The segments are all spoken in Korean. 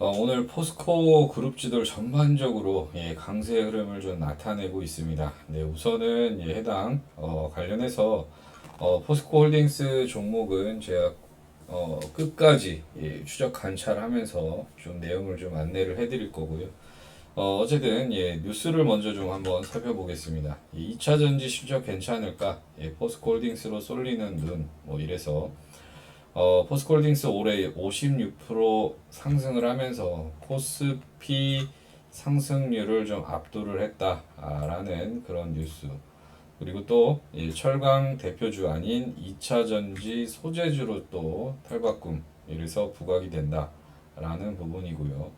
어, 오늘 포스코 그룹주들 전반적으로 예, 강세 흐름을 좀 나타내고 있습니다. 네, 우선은 예, 해당 어, 관련해서 어, 포스코 홀딩스 종목은 제가 어, 끝까지 예, 추적 관찰하면서 좀 내용을 좀 안내를 해드릴 거고요. 어, 어쨌든 예, 뉴스를 먼저 좀 한번 살펴보겠습니다. 이 2차 전지 실적 괜찮을까? 예, 포스코 홀딩스로 쏠리는 눈, 뭐 이래서 어, 포스코홀딩스 올해 56% 상승을 하면서 코스피 상승률을 좀 압도를 했다라는 그런 뉴스. 그리고 또 예, 철강 대표주 아닌 2차 전지 소재주로 또 탈바꿈 이래서 부각이 된다라는 부분이고요.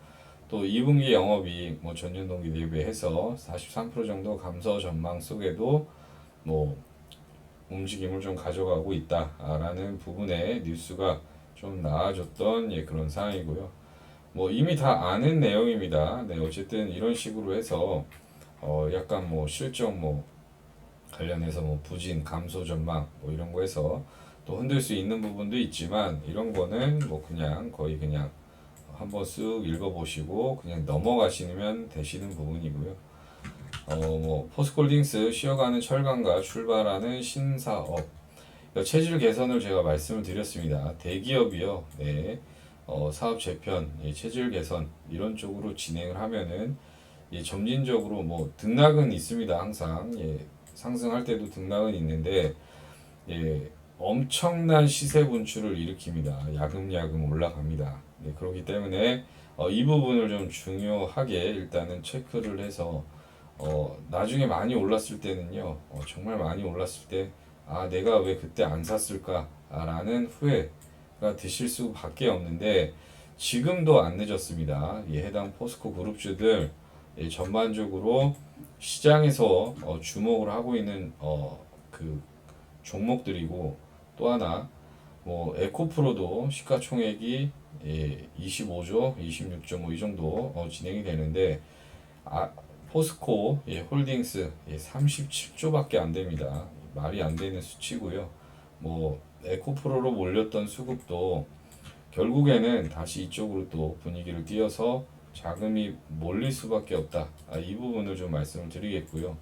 또 2분기 영업이익 뭐 전년 동기 대비해서 43% 정도 감소 전망 속에도 뭐 움직임을 좀 가져가고 있다라는 부분에 뉴스가 좀 나아졌던 예, 그런 상황이고요. 뭐 이미 다 아는 내용입니다. 네, 어쨌든 이런 식으로 해서 어 약간 뭐 실적 뭐 관련해서 뭐 부진 감소 전망 뭐 이런 거 해서 또 흔들 수 있는 부분도 있지만 이런 거는 뭐 그냥 거의 그냥 한번 쓱 읽어보시고 그냥 넘어가시면 되시는 부분이고요. 어, 뭐 포스콜딩스 쉬어가는 철강과 출발하는 신사업 체질 개선을 제가 말씀을 드렸습니다. 대기업이요, 네, 어, 사업 재편, 예, 체질 개선 이런 쪽으로 진행을 하면은 예, 점진적으로 뭐 등락은 있습니다. 항상 예, 상승할 때도 등락은 있는데 예, 엄청난 시세 분출을 일으킵니다. 야금야금 올라갑니다. 네, 그렇기 때문에 어, 이 부분을 좀 중요하게 일단은 체크를 해서 어, 나중에 많이 올랐을 때는요, 어, 정말 많이 올랐을 때, 아, 내가 왜 그때 안 샀을까라는 후회가 드실 수 밖에 없는데, 지금도 안 늦었습니다. 예, 해당 포스코 그룹주들 예, 전반적으로 시장에서 어, 주목을 하고 있는 어, 그 종목들이고 또 하나 뭐 에코프로도 시가총액이 예, 25조, 26조 뭐이 정도 어, 진행이 되는데 아, 포스코 예, 홀딩스 예, 37조밖에 안 됩니다. 말이 안 되는 수치고요. 뭐 에코프로로 몰렸던 수급도 결국에는 다시 이쪽으로 또 분위기를 띄어서 자금이 몰릴 수밖에 없다. 아, 이 부분을 좀 말씀을 드리겠고요.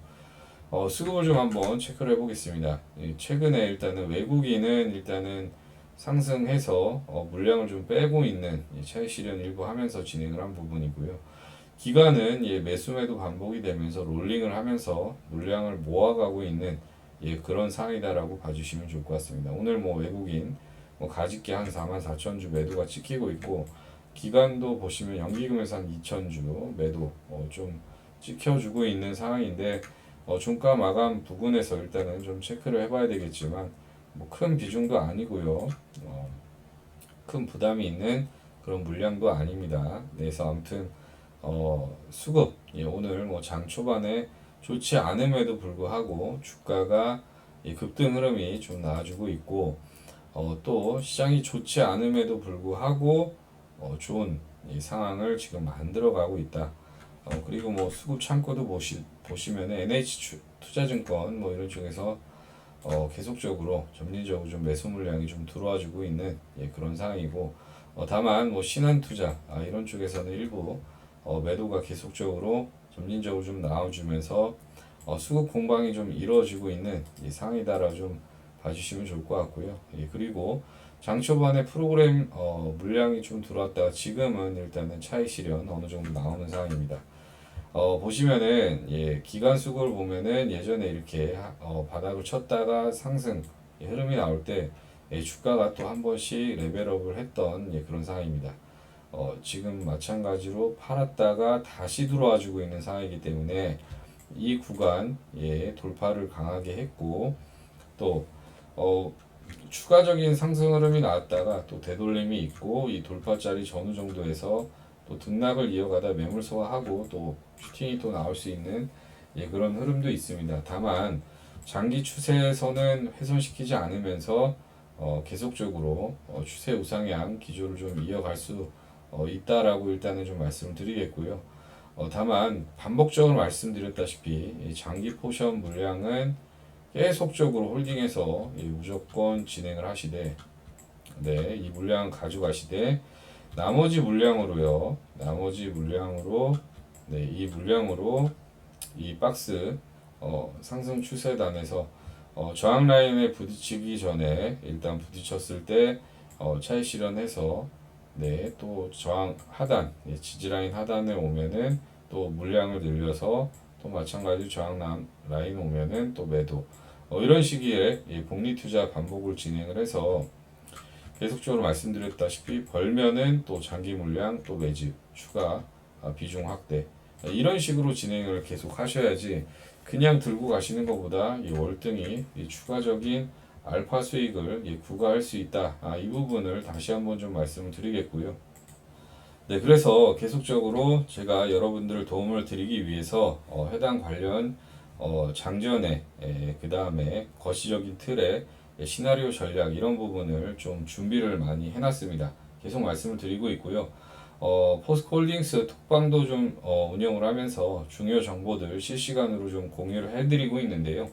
어, 수급을 좀 한번 체크를 해보겠습니다. 예, 최근에 일단은 외국인은 일단은 상승해서 어, 물량을 좀 빼고 있는 예, 차익 실현 일부 하면서 진행을 한 부분이고요. 기간은 예, 매수매도 반복이 되면서 롤링을 하면서 물량을 모아가고 있는 예, 그런 상황이다라고 봐주시면 좋을 것 같습니다. 오늘 뭐 외국인 뭐 가집게 한 4만 4천 주 매도가 찍히고 있고 기간도 보시면 연기금에서 한 2천 주 매도 어, 좀 찍혀주고 있는 상황인데 어, 종가 마감 부분에서 일단은 좀 체크를 해봐야 되겠지만 뭐 큰 비중도 아니고요. 어, 큰 부담이 있는 그런 물량도 아닙니다. 네, 그래서 아무튼 어, 수급 예, 오늘 뭐 장 초반에 좋지 않음에도 불구하고 주가가 예, 급등 흐름이 좀 나와주고 있고 어, 또 시장이 좋지 않음에도 불구하고 어, 좋은 이 상황을 지금 만들어가고 있다. 어, 그리고 뭐 수급 창고도 보시 보시면 NH 투자증권 뭐 이런 쪽에서 어, 계속적으로 점진적으로 좀 매수 물량이 좀 들어와주고 있는 예, 그런 상황이고 어, 다만 뭐 신한 투자 아, 이런 쪽에서는 일부 어, 매도가 계속적으로 점진적으로 좀 나와주면서 어, 수급 공방이 좀 이루어지고 있는 이 상황이다라 좀 봐주시면 좋을 것 같고요. 예, 그리고 장 초반에 프로그램 어, 물량이 좀 들어왔다가 지금은 일단은 차익 실현 어느 정도 나오는 상황입니다. 어, 보시면은 예, 기간 수급을 보면은 예전에 이렇게 하- 어, 바닥을 쳤다가 상승 예, 흐름이 나올 때 예, 주가가 또 한 번씩 레벨업을 했던 예, 그런 상황입니다. 어, 지금 마찬가지로 팔았다가 다시 들어와 주고 있는 상황이기 때문에 이 구간 예, 돌파를 강하게 했고 또 어, 추가적인 상승 흐름이 나왔다가 또 되돌림이 있고 이 돌파짜리 전후 정도에서 또 등락을 이어가다 매물 소화하고 또 슈팅이 또 나올 수 있는 예, 그런 흐름도 있습니다. 다만 장기 추세에서는 훼손시키지 않으면서 어, 계속적으로 어, 추세 우상향 기조를 좀 이어갈 수 어, 있다라고 일단은 좀 말씀을 드리겠고요. 어, 다만 반복적으로 말씀드렸다시피 이 장기 포션 물량은 계속적으로 홀딩해서 이 무조건 진행을 하시되 네, 이 물량 가져가시되 나머지 물량으로요. 나머지 물량으로 네, 이 물량으로 이 박스 어, 상승 추세단에서 어, 저항 라인에 부딪히기 전에 일단 부딪혔을 때 어, 차익 실현해서 네, 또 저항 하단, 예, 지지 라인 하단에 오면은 또 물량을 늘려서 또 마찬가지로 저항 라- 라인 오면은 또 매도. 어, 이런 시기에 이 복리 투자 반복을 진행을 해서 계속적으로 말씀드렸다시피 벌면은 또 장기 물량 또 매집 추가 아, 비중 확대 아, 이런 식으로 진행을 계속 하셔야지 그냥 들고 가시는 것보다 이 월등히 이 추가적인 알파 수익을 예, 구가할 수 있다. 아, 이 부분을 다시 한번 좀 말씀을 드리겠고요. 네, 그래서 계속적으로 제가 여러분들 도움을 드리기 위해서 어, 해당 관련 어, 장전에 그 다음에 거시적인 틀에 예, 시나리오 전략 이런 부분을 좀 준비를 많이 해놨습니다. 계속 말씀을 드리고 있고요. 어, 포스코홀딩스 톡방도 좀 어, 운영을 하면서 중요 정보들 실시간으로 좀 공유를 해드리고 있는데요.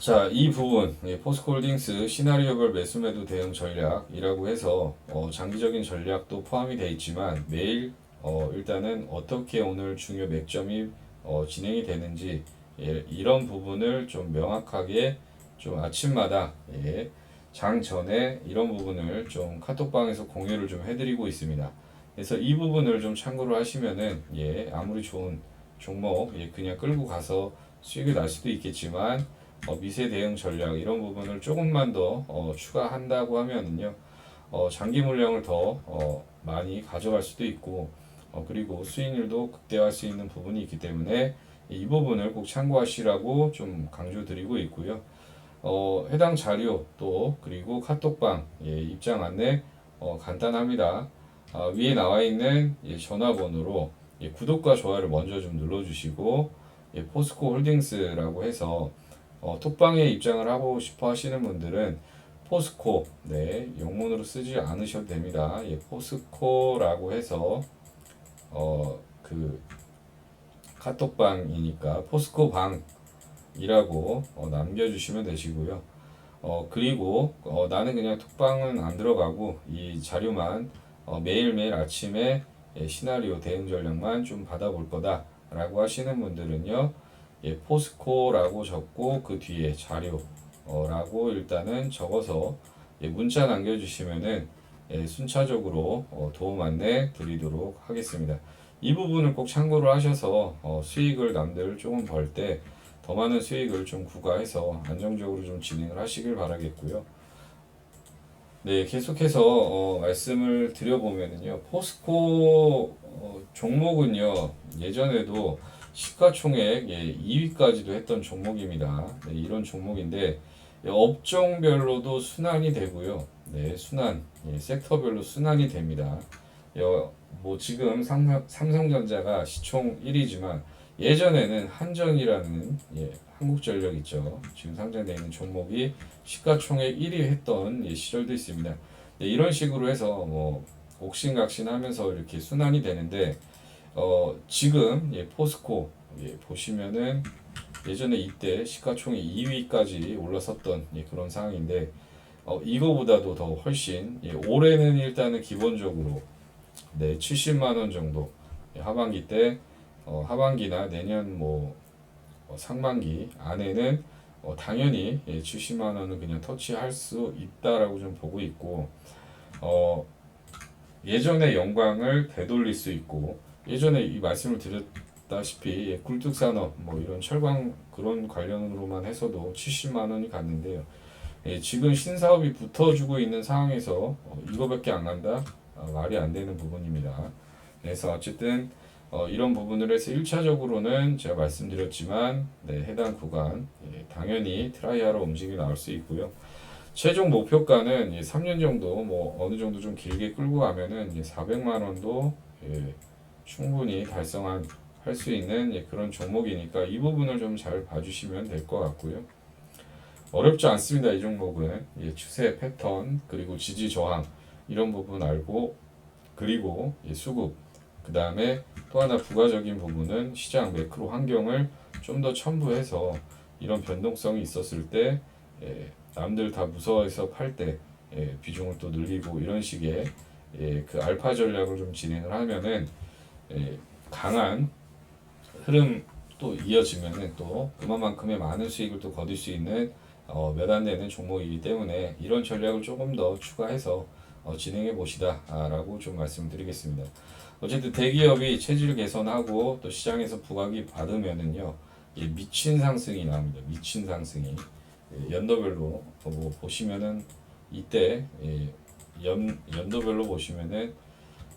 자, 이 부분 예, 포스코홀딩스 시나리오별 매수매도 대응 전략이라고 해서 어, 장기적인 전략도 포함이 되어 있지만 매일 어, 일단은 어떻게 오늘 중요 맥점이 어, 진행이 되는지 예, 이런 부분을 좀 명확하게 좀 아침마다 예, 장 전에 이런 부분을 좀 카톡방에서 공유를 좀 해드리고 있습니다. 그래서 이 부분을 좀 참고를 하시면은 예 아무리 좋은 종목 예 그냥 끌고 가서 수익이 날 수도 있겠지만 어, 미세 대응 전략 이런 부분을 조금만 더 어, 추가한다고 하면은요 어, 장기 물량을 더 어, 많이 가져갈 수도 있고 어, 그리고 수익률도 극대화할 수 있는 부분이 있기 때문에 이 부분을 꼭 참고하시라고 좀 강조드리고 있고요. 어, 해당 자료 또 그리고 카톡방 예, 입장 안내 어, 간단합니다. 아, 위에 나와 있는 예, 전화번호로 예, 구독과 좋아요를 먼저 좀 눌러주시고 예, 포스코 홀딩스라고 해서 어, 톡방에 입장을 하고 싶어 하시는 분들은 포스코 네 영문으로 쓰지 않으셔도 됩니다. 예, 포스코라고 해서 어, 그 카톡방이니까 포스코 방이라고 어, 남겨주시면 되시고요. 어, 그리고 어, 나는 그냥 톡방은 안 들어가고 이 자료만 어, 매일매일 아침에 예, 시나리오 대응 전략만 좀 받아볼 거다라고 하시는 분들은요. 예, 포스코라고 적고 그 뒤에 자료라고 일단은 적어서 예, 문자 남겨주시면은 예, 순차적으로 어, 도움 안내 드리도록 하겠습니다. 이 부분을 꼭 참고를 하셔서 어, 수익을 남들 조금 벌 때 더 많은 수익을 좀 구가해서 안정적으로 좀 진행을 하시길 바라겠고요. 네, 계속해서 어, 말씀을 드려보면은요, 포스코 어, 종목은요 예전에도 시가총액 예, 2위까지도 했던 종목입니다. 네, 이런 종목인데 예, 업종별로도 순환이 되고요. 네, 순환 예, 섹터별로 순환이 됩니다. 여, 뭐 지금 삼, 삼성전자가 시총 1위지만 예전에는 한전이라는 예, 한국전력 있죠. 지금 상장되어 있는 종목이 시가총액 1위 했던 예, 시절도 있습니다. 네, 이런 식으로 해서 뭐 옥신각신하면서 이렇게 순환이 되는데 어, 지금 예, 포스코 예, 보시면은 예전에 이때 시가총액 2위까지 올랐었던 예, 그런 상황인데 어, 이거보다도 더 훨씬 예, 올해는 일단은 기본적으로 네 70만 원 정도 예, 하반기 때 어, 하반기나 내년 뭐 어, 상반기 안에는 어, 당연히 예, 70만 원은 그냥 터치할 수 있다라고 좀 보고 있고 어, 예전의 영광을 되돌릴 수 있고 예전에 이 말씀을 드렸다시피 예, 굴뚝산업 뭐 이런 철강 그런 관련으로만 해서도 70만 원이 갔는데요. 예, 지금 신사업이 붙어주고 있는 상황에서 어, 이거밖에 안 간다 아, 말이 안 되는 부분입니다. 그래서 어쨌든 어, 이런 부분을 해서 1차적으로는 제가 말씀드렸지만 네, 해당 구간 예, 당연히 트라이하러 움직임이 나올 수 있고요. 최종 목표가는 예, 3년 정도 뭐 어느 정도 좀 길게 끌고 가면은 예, 400만 원도 예, 충분히 달성한 할수 있는 예, 그런 종목이니까 이 부분을 좀 잘 봐주시면 될 것 같고요. 어렵지 않습니다. 이 종목은 예, 추세 패턴 그리고 지지 저항 이런 부분 알고 그리고 예, 수급 그 다음에 또 하나 부가적인 부분은 시장 매크로 환경을 좀 더 첨부해서 이런 변동성이 있었을 때 예, 남들 다 무서워해서 팔때 예, 비중을 또 늘리고 이런 식의 예, 그 알파 전략을 좀 진행을 하면은 예, 강한 흐름 또 이어지면은 또 그만큼의 많은 수익을 또 거둘 수 있는 어, 몇안 되는 종목이기 때문에 이런 전략을 조금 더 추가해서 어, 진행해 보시다라고 좀 말씀드리겠습니다. 어쨌든 대기업이 체질 개선하고 또 시장에서 부각이 받으면은요 이 미친 상승이 나옵니다. 미친 상승이 예, 연도별로 뭐 보시면은 이때 예, 연 연도별로 보시면은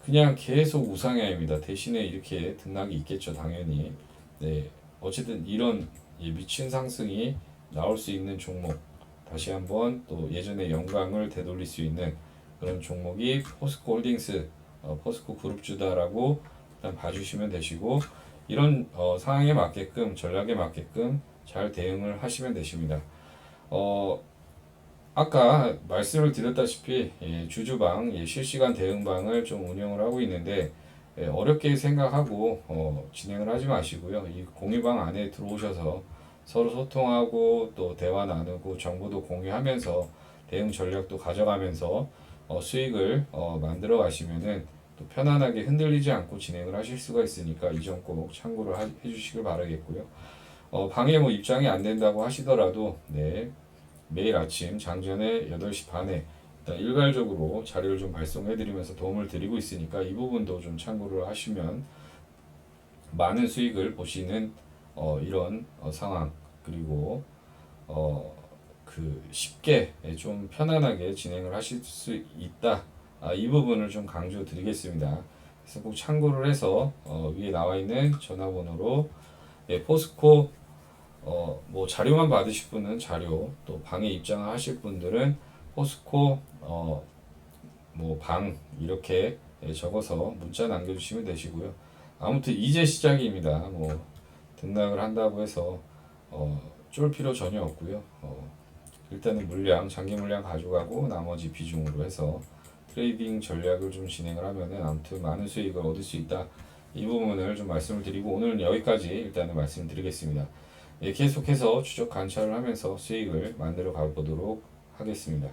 그냥 계속 우상향입니다. 대신에 이렇게 등락이 있겠죠, 당연히. 네, 어쨌든 이런 예, 미친 상승이 나올 수 있는 종목 다시 한번 또 예전의 영광을 되돌릴 수 있는 그런 종목이 포스코 홀딩스, 어, 포스코 그룹주다라고 일단 봐주시면 되시고 이런 어, 상황에 맞게끔 전략에 맞게끔 잘 대응을 하시면 되십니다. 어, 아까 말씀을 드렸다시피 예, 주주방 예, 실시간 대응방을 좀 운영을 하고 있는데 예, 어렵게 생각하고 어, 진행을 하지 마시고요. 이 공유방 안에 들어오셔서 서로 소통하고 또 대화 나누고 정보도 공유하면서 대응 전략도 가져가면서 어, 수익을 어, 만들어 가시면은 또 편안하게 흔들리지 않고 진행을 하실 수가 있으니까 이 점 꼭 참고를 하- 해주시길 바라겠고요. 어, 방에 뭐 입장이 안 된다고 하시더라도 네, 매일 아침 장전에 8시 반에 일단 일괄적으로 자료를 좀 발송해드리면서 도움을 드리고 있으니까 이 부분도 좀 참고를 하시면 많은 수익을 보시는 어, 이런 어, 상황 그리고 어, 그 쉽게 예, 좀 편안하게 진행을 하실 수 있다 아, 이 부분을 좀 강조 드리겠습니다. 그래서 꼭 참고를 해서 어, 위에 나와 있는 전화번호로 예, 포스코 어, 뭐 자료만 받으실 분은 자료, 또 방에 입장을 하실 분들은 포스코 어, 뭐 방 이렇게 예, 적어서 문자 남겨주시면 되시고요. 아무튼 이제 시작입니다. 뭐 등락을 한다고 해서 어, 쫄 필요 전혀 없고요. 어, 일단은 물량, 장기 물량 가져가고 나머지 비중으로 해서 트레이딩 전략을 좀 진행을 하면은 아무튼 많은 수익을 얻을 수 있다. 이 부분을 좀 말씀을 드리고 오늘은 여기까지 일단은 말씀드리겠습니다. 예, 계속해서 추적 관찰을 하면서 수익을 만들어 가보도록 하겠습니다.